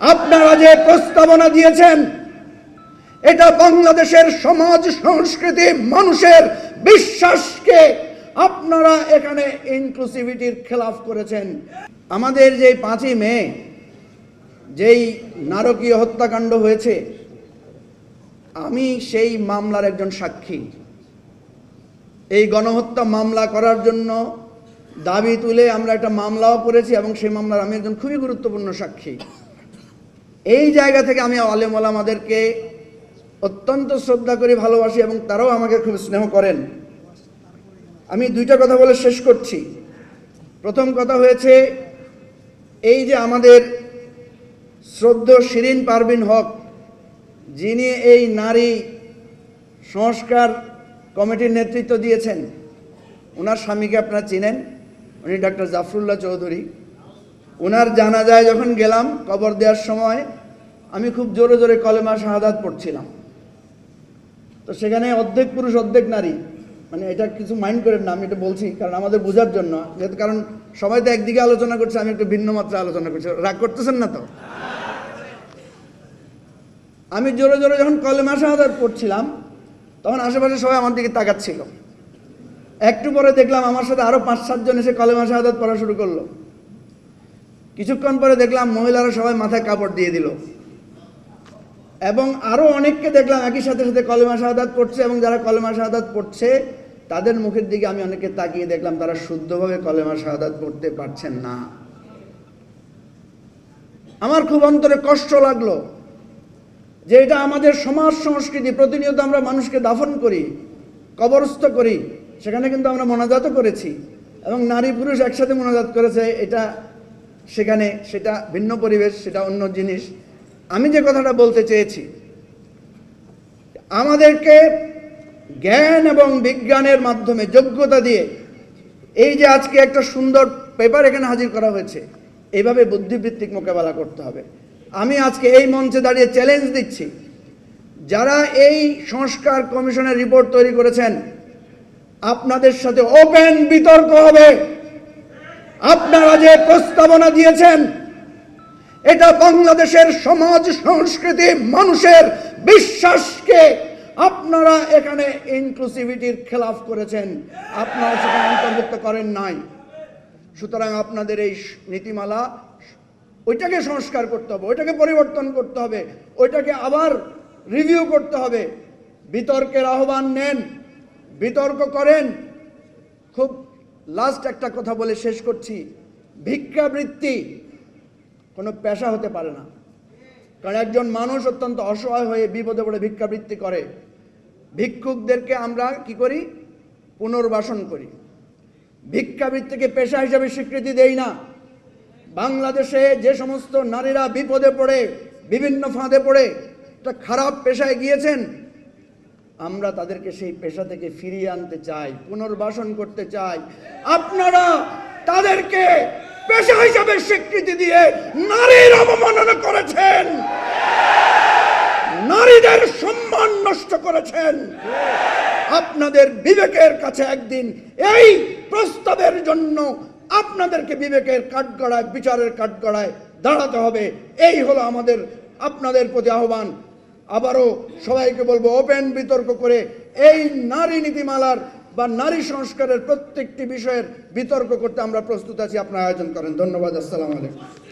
আপনারা যে প্রস্তাবনা দিয়েছেন, এটা বাংলাদেশের সমাজ, সংস্কৃতি, মানুষের বিশ্বাসকে আপনারা এখানে ইনক্লুসিভিটির খেলাফ করেছেন। আমাদের যে পাঁচই মে, যেই নারকীয় হত্যাকাণ্ড হয়েছে, আমি সেই মামলার একজন সাক্ষী। এই গণহত্যা মামলা করার জন্য দাবি তুলে আমরা একটা মামলাও করেছি এবং সেই মামলার আমি একজন খুবই গুরুত্বপূর্ণ সাক্ষী। এই জায়গা থেকে আমি আলেম অত্যন্ত শ্রদ্ধা করি ভালোবাসি এবং তারাও আমাকে খুব স্নেহ করেন। আমি দুইটা কথা বলে শেষ করছি। প্রথম কথা হয়েছে, এই যে আমাদের শ্রদ্ধ শিরিন পারবিন হক, যিনি এই নারী সংস্কার কমিটির নেতৃত্ব দিয়েছেন, ওনার স্বামীকে আপনারা চিনেন, উনি ডক্টর জাফরুল্লাহ চৌধুরী। ওনার জানা যায় যখন গেলাম কবর দেওয়ার সময় আমি খুব জোরে জোরে কলেমা শাহাদাত পড়ছিলাম। তো সেখানে অর্ধেক পুরুষ, অর্ধেক নারী মানে এটা কিছু মাইন্ড করেন না, আমি এটা বলছি, কারণ আমাদের বোঝার জন্য। যেহেতু কারণ সবাই তো একদিকে আলোচনা করছে, আমি একটু ভিন্ন মাত্রায় আলোচনা করছি। রাগ করতেছেন না তো? আমি জোরে জোরে যখন কলেমা শাহাদাত পড়ছিলাম, তখন আশেপাশে সবাই আমার দিকে তাকাচ্ছিল। একটু পরে দেখলাম আমার সাথে আরও পাঁচ সাতজন এসে কলেমা শাহাদাত পড়া শুরু করল। কিছুক্ষণ পরে দেখলাম মহিলারা সবাই মাথায় কাপড় দিয়ে দিল। এবং আরও অনেককে দেখলাম একই সাথে সাথে কলেমা শাহাদাত পড়ছে এবং যারা কলেমা শাহাদাত পড়ছে, তাদের মুখের দিকে আমি অনেককে তাকিয়ে দেখলাম, তারা শুদ্ধভাবে কলেমা শাহাদাত পড়তে পারছেন না। আমার খুব অন্তরে কষ্ট লাগল যে এটা আমাদের সমাজ সংস্কৃতি, প্রতিনিয়ত আমরা মানুষকে দাফন করি, কবরস্থ করি, সেখানে কিন্তু আমরা মোনাজাতও করেছি এবং নারী পুরুষ একসাথে মোনাজাত করেছে, এটা সেখানে সেটা ভিন্ন পরিবেশ, সেটা অন্য জিনিস। আমি যে কথাটা বলতে চেয়েছি, আমাদেরকে জ্ঞান এবং বিজ্ঞানের মাধ্যমে যোগ্যতা দিয়ে এই যে আজকে একটা সুন্দর পেপার এখানে হাজির করা হয়েছে এইভাবে বুদ্ধিবৃত্তিক মোকাবেলা করতে হবে। আমি আজকে এই মঞ্চে দাঁড়িয়ে চ্যালেঞ্জ দিচ্ছি, যারা এই সংস্কার কমিশনের রিপোর্ট তৈরি করেছেন, আপনাদের সাথে ওপেন বিতর্ক হবে। আপনারা যে প্রস্তাবনা দিয়েছেন এটা বাংলাদেশের সমাজ, সংস্কৃতি, মানুষের বিশ্বাসকে আপনারা এখানে ইনক্লুসিভিটির খেলাফ করেছেন। আপনারা সেখানে অন্তর্ভুক্ত করেন নাই। সুতরাং আপনাদের এই নীতিমালা ওইটাকে সংস্কার করতে হবে, ওইটাকে পরিবর্তন করতে হবে, ওইটাকে আবার রিভিউ করতে হবে। বিতর্কের আহ্বান নেন, বিতর্ক করেন। খুব লাস্ট একটা কথা বলে শেষ করছি। ভিক্ষাবৃত্তি কোনো পেশা হতে পারে না। কারণ একজন মানুষ অত্যন্ত অসহায় হয়ে বিপদে পড়ে, ভিক্ষাবৃত্তি করে। ভিক্ষুকদেরকে আমরা কি করি? পুনর্বাসন করি। ভিক্ষাবৃত্তিকে পেশা হিসাবে স্বীকৃতি দেই না। বাংলাদেশে যে সমস্ত নারীরা বিপদে পড়ে, বিভিন্ন ফাঁদে পড়ে, একটা খারাপ পেশায় গিয়েছেন, আমরা তাদেরকে সেই পেশা থেকে ফিরিয়ে আনতে চাই, পুনর্বাসন করতে চাই। আপনারা তাদেরকে পেশা হিসাবে স্বীকৃতি দিয়ে নারীর অবমাননা করেছেন। নারীদের সম্মান নষ্ট করেছেন। আপনাদের বিবেকের কাছে একদিন এই প্রস্তাবের জন্য আপনাদেরকে বিবেকের কাঠগড়ায়, বিচারের কাঠগড়ায় দাঁড়াতে হবে। এই হলো আমাদের, আপনাদের প্রতি আহ্বান। আবারও সবাইকে বলব, ওপেন বিতর্ক করে এই নারী নীতিমালার বা নারী সংস্কারের প্রত্যেকটি বিষয়ের বিতর্ক করতে আমরা প্রস্তুত আছি। আপনার আয়োজন করেন। ধন্যবাদ। আসসালাম আলাইকুম।